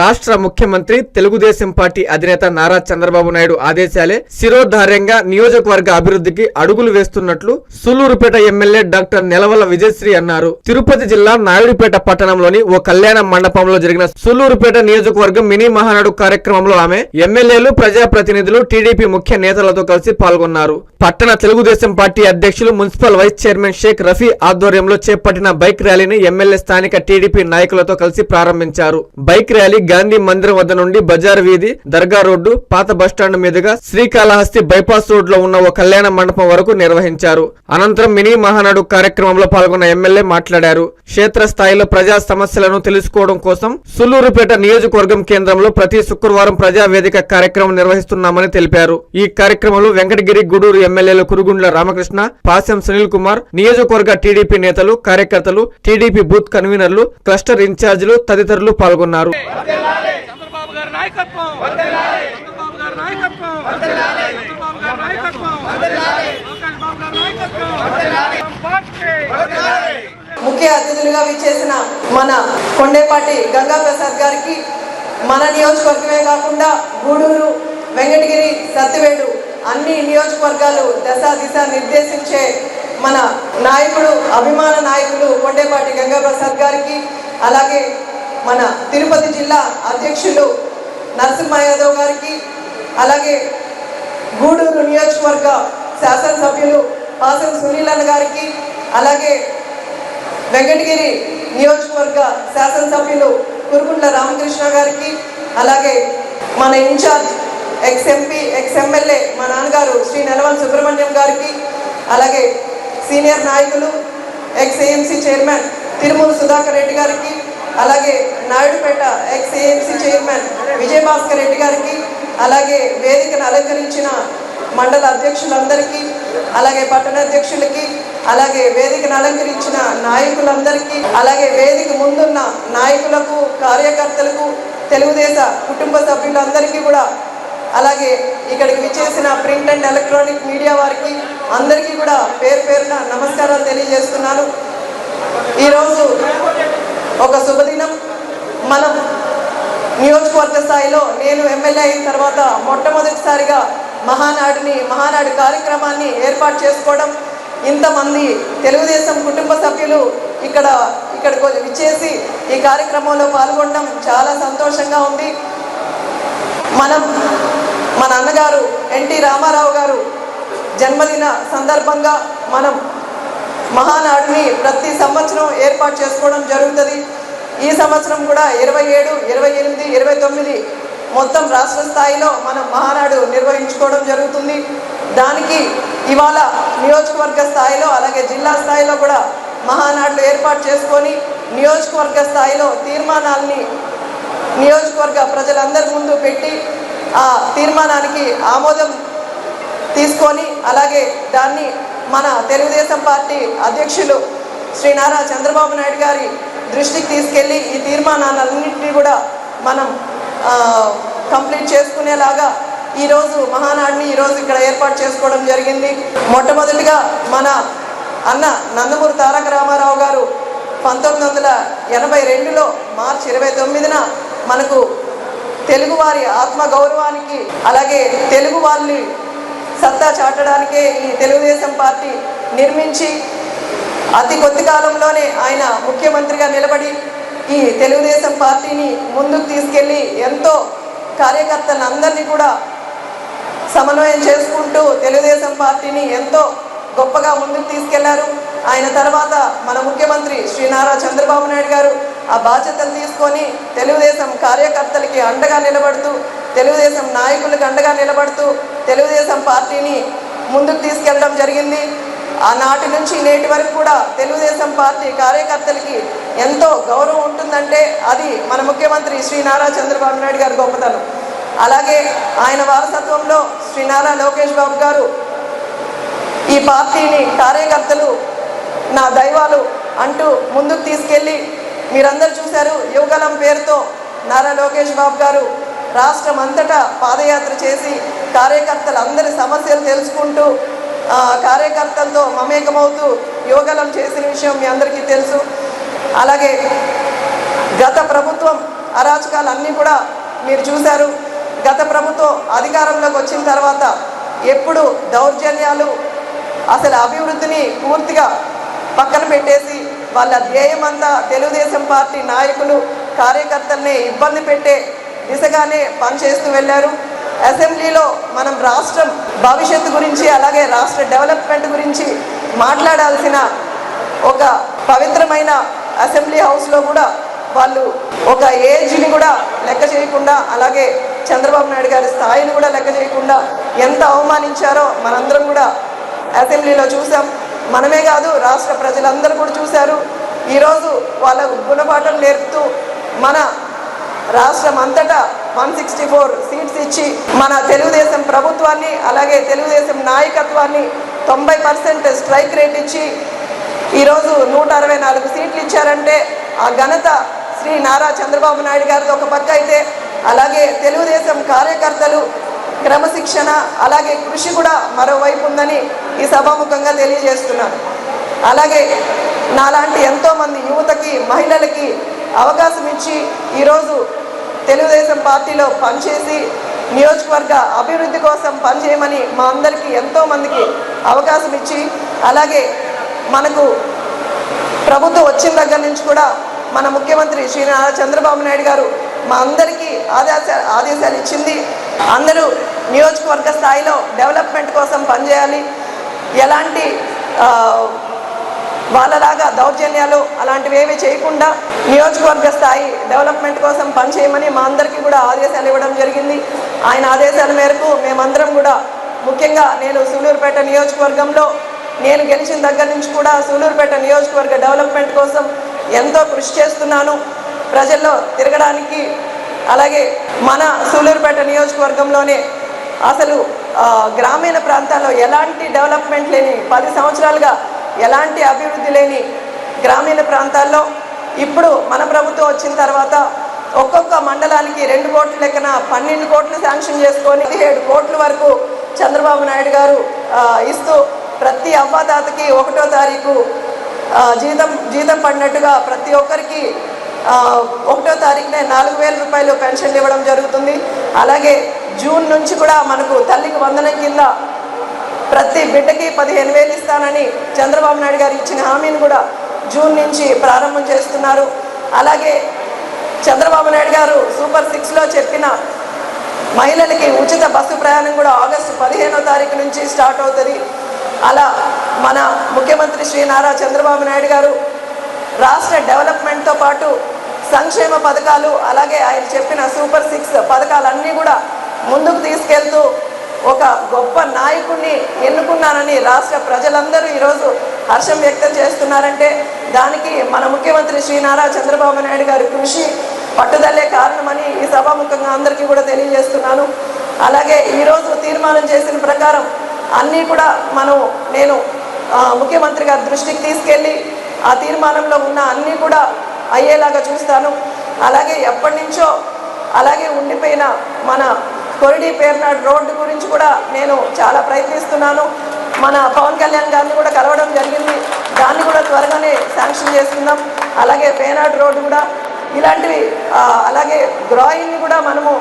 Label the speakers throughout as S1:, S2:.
S1: రాష్ట్ర ముఖ్యమంత్రి తెలుగుదేశం పార్టీ అధినేత నారా చంద్రబాబు నాయుడు ఆదేశాలే శిరోధార్యంగా నియోజకవర్గ అభివృద్ధికి అడుగులు వేస్తున్నట్లు సూలూరుపేట ఎమ్మెల్యే డాక్టర్ నెలవల విజయశ్రీ అన్నారు తిరుపతి జిల్లా నాయుడుపేట పట్టణంలోని ఓ కళ్యాణ మండపంలో జరిగిన సూలూరుపేట నియోజకవర్గం మినీ మహానాడు కార్యక్రమంలో ఆమె ఎమ్మెల్యేలు ప్రజాప్రతినిధులు టీడీపీ ముఖ్య నేతలతో కలిసి పాల్గొన్నారు పట్టణ తెలుగుదేశం పార్టీ అధ్యక్షులు municipal vice chairman Sheikh Rafi ఆధ్వర్యంలో చేపట్టిన బైక్ ర్యాలీని ఎమ్మెల్యే స్థానిక టీడీపీ నాయకులతో కలిసి ప్రారంభించారు బైక్ ర్యాలీ గాంధీ మందిరం వద్ద నుండి బజార్ వీధి దర్గా రోడ్డు పాత బస్టాండ్ మీదుగా శ్రీకాళహస్తి బైపాస్ రోడ్ లో ఉన్న ఓ కళ్యాణ మండపం వరకు నిర్వహించారు అనంతరం మినీ మహానాడు కార్యక్రమంలో పాల్గొన్న ఎమ్మెల్యే మాట్లాడారు క్షేత్రస్థాయిలో ప్రజా సమస్యలను తెలుసుకోవడం కోసం సుల్లూరుపేట నియోజకవర్గం కేంద్రంలో ప్రతి శుక్రవారం ప్రజావేదిక కార్యక్రమం నిర్వహిస్తున్నామని తెలిపారు ఈ కార్యక్రమంలో వెంకటగిరి గూడూరు ఎమ్మెల్యేలు కురుగుండ్ల రామకృష్ణ పాశం సునీల్ కుమార్ నియోజకవర్గ టీడీపీ నేతలు కార్యకర్తలు టీడీపీ బూత్ కన్వీనర్లు క్లస్టర్ ఇన్ఛార్జీలు తదితరులు పాల్గొన్నారు చంద్రబాబు నాయకత్వం
S2: ముఖ్య అతిథులుగా విచ్చేసిన మన కొండేపాటి గంగా ప్రసాద్ గారికి మన నియోజకవర్గమే కాకుండా గూడూరు వెంకటగిరి సత్తివేడు అన్ని నియోజకవర్గాలు దశ దిశ నిర్దేశించే మన నాయకుడు అభిమాన నాయకుడు కొండేపాటి గంగా ప్రసాద్ గారికి అలాగే మన తిరుపతి జిల్లా అధ్యక్షులు నరసింహ యాదవ్ గారికి అలాగే గూడూరు నియోజకవర్గ శాసనసభ్యులు పాసం అన్న గారికి అలాగే వెంకటగిరి నియోజకవర్గ శాసనసభ్యులు కురుకుంట్ల రామకృష్ణ గారికి అలాగే మన in charge ex MP ex MLA మా నాన్నగారు శ్రీ నెలవన్ సుబ్రహ్మణ్యం గారికి అలాగే సీనియర్ నాయకులు ఎక్స్ఏఎంసీ చైర్మన్ తిరుమూరు సుధాకర్ రెడ్డి గారికి అలాగే Naidupeta ex AMC chairman Vijayabhaskar Reddy గారికి అలాగే వేదికను అలంకరించిన మండల అధ్యక్షులందరికీ అలాగే పట్టణ అధ్యక్షులకి అలాగే వేదికను అలంకరించిన నాయకులందరికీ అలాగే వేదిక ముందున్న నాయకులకు కార్యకర్తలకు తెలుగుదేశ కుటుంబ సభ్యులందరికీ కూడా అలాగే ఇక్కడికి విచ్చేసిన ప్రింట్ అండ్ ఎలక్ట్రానిక్ మీడియా వారికి అందరికీ కూడా పేరు పేరున నమస్కారాలు తెలియజేస్తున్నాను ఈరోజు ఒక శుభదినం మనం నియోజకవర్గ స్థాయిలో నేను ఎమ్మెల్యే అయిన తర్వాత మొట్టమొదటిసారిగా మహానాడిని మహానాడు కార్యక్రమాన్ని ఏర్పాటు చేసుకోవడం ఇంతమంది తెలుగుదేశం కుటుంబ సభ్యులు ఇక్కడ ఇక్కడ విచ్చేసి ఈ కార్యక్రమంలో పాల్గొనడం చాలా సంతోషంగా ఉంది మనం మన అన్నగారు ఎన్టీ రామారావు గారు జన్మదిన సందర్భంగా మనం మహానాడిని ప్రతి సంవత్సరం ఏర్పాటు చేసుకోవడం జరుగుతుంది ఈ సంవత్సరం కూడా ఇరవై ఏడు ఇరవై ఎనిమిది ఇరవై తొమ్మిది మొత్తం రాష్ట్ర స్థాయిలో మనం మహానాడు నిర్వహించుకోవడం జరుగుతుంది దానికి ఇవాళ నియోజకవర్గ స్థాయిలో అలాగే జిల్లా స్థాయిలో కూడా మహానాడులు ఏర్పాటు చేసుకొని నియోజకవర్గ స్థాయిలో తీర్మానాల్ని నియోజకవర్గ ప్రజలందరి ముందు పెట్టి ఆ తీర్మానానికి ఆమోదం తీసుకొని అలాగే దాన్ని మన తెలుగుదేశం పార్టీ అధ్యక్షులు శ్రీ నారా చంద్రబాబు నాయుడు గారి దృష్టికి తీసుకెళ్ళి ఈ తీర్మానాలన్నింటినీ కూడా మనం కంప్లీట్ చేసుకునేలాగా ఈరోజు మహానాడిని ఈరోజు ఇక్కడ ఏర్పాటు చేసుకోవడం జరిగింది మొట్టమొదటిగా మన అన్న నందమూరి తారక రామారావు గారు పంతొమ్మిది వందల ఎనభై రెండులో మార్చి ఇరవై తొమ్మిదిన మనకు తెలుగువారి ఆత్మ గౌరవానికి అలాగే తెలుగు వాళ్ళని సత్తా చాటడానికే ఈ తెలుగుదేశం పార్టీ నిర్మించి అతి కొద్ది కాలంలోనే ఆయన ముఖ్యమంత్రిగా నిలబడి ఈ తెలుగుదేశం పార్టీని ముందుకు తీసుకెళ్ళి ఎంతో కార్యకర్తలందరినీ కూడా సమన్వయం చేసుకుంటూ తెలుగుదేశం పార్టీని ఎంతో గొప్పగా ముందుకు తీసుకెళ్లారు ఆయన తర్వాత మన ముఖ్యమంత్రి శ్రీ నారా చంద్రబాబు నాయుడు గారు ఆ బాధ్యతలు తీసుకొని తెలుగుదేశం కార్యకర్తలకి అండగా నిలబడుతూ తెలుగుదేశం నాయకులకు అండగా నిలబడుతూ తెలుగుదేశం పార్టీని ముందుకు తీసుకెళ్ళడం జరిగింది ఆనాటి నుంచి నేటి వరకు కూడా తెలుగుదేశం పార్టీ కార్యకర్తలకి ఎంతో గౌరవం ఉంటుందంటే అది మన ముఖ్యమంత్రి శ్రీ నారా చంద్రబాబు నాయుడు గారి గొప్పతనం అలాగే ఆయన వారసత్వంలో శ్రీ నారా లోకేష్ బాబు గారు ఈ పార్టీని కార్యకర్తలు నా దైవాలు అంటూ ముందుకు తీసుకెళ్ళి మీరందరూ చూశారు యువగలం పేరుతో నారా లోకేష్ బాబు గారు రాష్ట్రం అంతటా పాదయాత్ర చేసి కార్యకర్తలందరి సమస్యలు తెలుసుకుంటూ కార్యకర్తలతో మమేకమవుతూ యోగలం చేసిన విషయం మీ అందరికీ తెలుసు అలాగే గత ప్రభుత్వం అరాచకాలు అన్నీ కూడా మీరు చూశారు గత ప్రభుత్వం అధికారంలోకి వచ్చిన తర్వాత ఎప్పుడు దౌర్జన్యాలు అసలు అభివృద్ధిని పూర్తిగా పక్కన పెట్టేసి వాళ్ళ ధ్యేయమంతా తెలుగుదేశం పార్టీ నాయకులు కార్యకర్తలనే ఇబ్బంది పెట్టే దిశగానే పనిచేస్తూ వెళ్ళారు అసెంబ్లీలో మనం రాష్ట్రం భవిష్యత్తు గురించి అలాగే రాష్ట్ర డెవలప్మెంట్ గురించి మాట్లాడాల్సిన ఒక పవిత్రమైన అసెంబ్లీ హౌస్లో కూడా వాళ్ళు ఒక ఏజ్ని కూడా లెక్క చేయకుండా అలాగే చంద్రబాబు నాయుడు గారి స్థాయిని కూడా లెక్క చేయకుండా ఎంత అవమానించారో మనందరం కూడా అసెంబ్లీలో చూసాం మనమే కాదు రాష్ట్ర ప్రజలందరూ కూడా చూశారు ఈరోజు వాళ్ళ గుణపాఠం నేర్పుతూ మన రాష్ట్రం అంతటా వన్ సిక్స్టీ ఫోర్ ఇచ్చి మన తెలుగుదేశం ప్రభుత్వాన్ని అలాగే తెలుగుదేశం నాయకత్వాన్ని తొంభై పర్సెంట్ స్ట్రైక్ రేట్ ఇచ్చి ఈరోజు నూట అరవై నాలుగు సీట్లు ఇచ్చారంటే ఆ ఘనత శ్రీ నారా చంద్రబాబు నాయుడు గారిది ఒక పక్క అయితే అలాగే తెలుగుదేశం కార్యకర్తలు క్రమశిక్షణ అలాగే కృషి కూడా మరోవైపు ఉందని ఈ సభాముఖంగా తెలియజేస్తున్నాను అలాగే నాలాంటి ఎంతోమంది యువతకి మహిళలకి అవకాశం ఇచ్చి ఈరోజు తెలుగుదేశం పార్టీలో పనిచేసి నియోజకవర్గ అభివృద్ధి కోసం పనిచేయమని మా అందరికీ ఎంతోమందికి అవకాశం ఇచ్చి అలాగే మనకు ప్రభుత్వం వచ్చిన దగ్గర నుంచి కూడా మన ముఖ్యమంత్రి శ్రీ నారా చంద్రబాబు నాయుడు గారు మా అందరికీ ఆదేశ ఆదేశాలు ఇచ్చింది అందరూ నియోజకవర్గ స్థాయిలో డెవలప్మెంట్ కోసం పనిచేయాలి ఎలాంటి వాళ్ళలాగా దౌర్జన్యాలు అలాంటివి ఏవి చేయకుండా నియోజకవర్గ స్థాయి డెవలప్మెంట్ కోసం పనిచేయమని మా అందరికీ కూడా ఆదేశాలు ఇవ్వడం జరిగింది ఆయన ఆదేశాల మేరకు మేమందరం కూడా ముఖ్యంగా నేను సూలూరుపేట నియోజకవర్గంలో నేను గెలిచిన దగ్గర నుంచి కూడా సూలూరుపేట నియోజకవర్గ డెవలప్మెంట్ కోసం ఎంతో కృషి చేస్తున్నాను ప్రజల్లో తిరగడానికి అలాగే మన సూలూరుపేట నియోజకవర్గంలోనే అసలు గ్రామీణ ప్రాంతాల్లో ఎలాంటి డెవలప్మెంట్ లేని పది సంవత్సరాలుగా ఎలాంటి అభివృద్ధి లేని గ్రామీణ ప్రాంతాల్లో ఇప్పుడు మన ప్రభుత్వం వచ్చిన తర్వాత ఒక్కొక్క మండలానికి రెండు కోట్ల లెక్కన పన్నెండు కోట్లు శాంక్షన్ చేసుకొని పదిహేడు కోట్ల వరకు చంద్రబాబు నాయుడు గారు ఇస్తూ ప్రతి అవ్వాతాతకి ఒకటో తారీఖు జీతం జీతం పడినట్టుగా ప్రతి ఒక్కరికి ఒకటో తారీఖునే నాలుగు వేల రూపాయలు పెన్షన్ ఇవ్వడం జరుగుతుంది అలాగే జూన్ నుంచి కూడా మనకు తల్లికి వందనం కింద ప్రతి బిడ్డకి పదిహేను వేలు ఇస్తానని చంద్రబాబు నాయుడు గారు ఇచ్చిన హామీని కూడా జూన్ నుంచి ప్రారంభం చేస్తున్నారు అలాగే చంద్రబాబు నాయుడు గారు సూపర్ సిక్స్లో చెప్పిన మహిళలకి ఉచిత బస్సు ప్రయాణం కూడా ఆగస్టు పదిహేనో తారీఖు నుంచి స్టార్ట్ అవుతుంది అలా మన ముఖ్యమంత్రి శ్రీ నారా చంద్రబాబు నాయుడు గారు రాష్ట్ర డెవలప్మెంట్తో పాటు సంక్షేమ పథకాలు అలాగే ఆయన చెప్పిన సూపర్ సిక్స్ పథకాలన్నీ కూడా ముందుకు తీసుకెళ్తూ ఒక గొప్ప నాయకుడిని ఎన్నుకున్నానని రాష్ట్ర ప్రజలందరూ ఈరోజు హర్షం వ్యక్తం చేస్తున్నారంటే దానికి మన ముఖ్యమంత్రి శ్రీ నారా చంద్రబాబు నాయుడు గారి కృషి పట్టుదలే కారణమని ఈ సభాముఖంగా అందరికీ కూడా తెలియజేస్తున్నాను అలాగే ఈరోజు తీర్మానం చేసిన ప్రకారం అన్నీ కూడా మనం నేను ముఖ్యమంత్రి గారి దృష్టికి తీసుకెళ్ళి ఆ తీర్మానంలో ఉన్న అన్నీ కూడా అయ్యేలాగా చూస్తాను అలాగే ఎప్పటి నుంచో అలాగే ఉండిపోయిన మన కొరిడి పేర్నాడు రోడ్డు గురించి కూడా నేను చాలా ప్రయత్నిస్తున్నాను మన పవన్ కళ్యాణ్ గారిని కూడా కలవడం జరిగింది దాన్ని కూడా త్వరగానే శాంక్షన్ చేసుకుందాం అలాగే పేనాడు రోడ్డు కూడా ఇలాంటివి అలాగే డ్రాయింగ్ కూడా మనము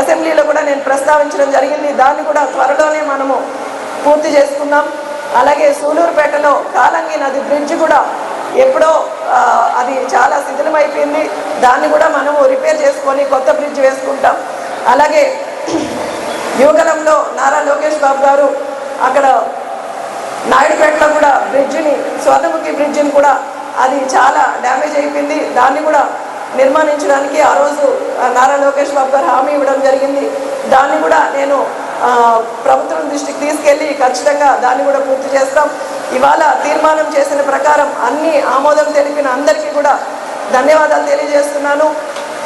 S2: అసెంబ్లీలో కూడా నేను ప్రస్తావించడం జరిగింది దాన్ని కూడా త్వరలోనే మనము పూర్తి చేసుకుందాం అలాగే సూలూరుపేటలో కాలంగి నది బ్రిడ్జ్ కూడా ఎప్పుడో అది చాలా శిథిలమైపోయింది దాన్ని కూడా మనము రిపేర్ చేసుకొని కొత్త బ్రిడ్జ్ వేసుకుంటాం అలాగే యువగలంలో నారా లోకేష్ బాబు గారు అక్కడ నాయుడుపేటలో కూడా బ్రిడ్జిని స్వర్ణముఖి బ్రిడ్జిని కూడా అది చాలా డ్యామేజ్ అయిపోయింది దాన్ని కూడా నిర్మాణించడానికి ఆ రోజు నారా లోకేష్ బాబు గారు హామీ ఇవ్వడం జరిగింది దాన్ని కూడా నేను ప్రభుత్వం దృష్టికి తీసుకెళ్ళి ఖచ్చితంగా దాన్ని కూడా పూర్తి చేస్తాం ఇవాళ తీర్మానం చేసిన ప్రకారం అన్ని ఆమోదం తెలిపిన అందరికీ కూడా ధన్యవాదాలు తెలియజేస్తున్నాను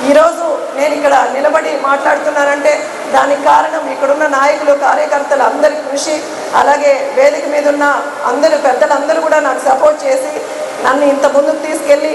S2: ఈరోజు నేను ఇక్కడ నిలబడి మాట్లాడుతున్నానంటే దానికి కారణం ఇక్కడున్న నాయకులు కార్యకర్తలు అందరి కృషి అలాగే వేదిక మీద ఉన్న అందరూ పెద్దలందరూ కూడా నాకు సపోర్ట్ చేసి నన్ను ఇంత ముందుకు తీసుకెళ్ళి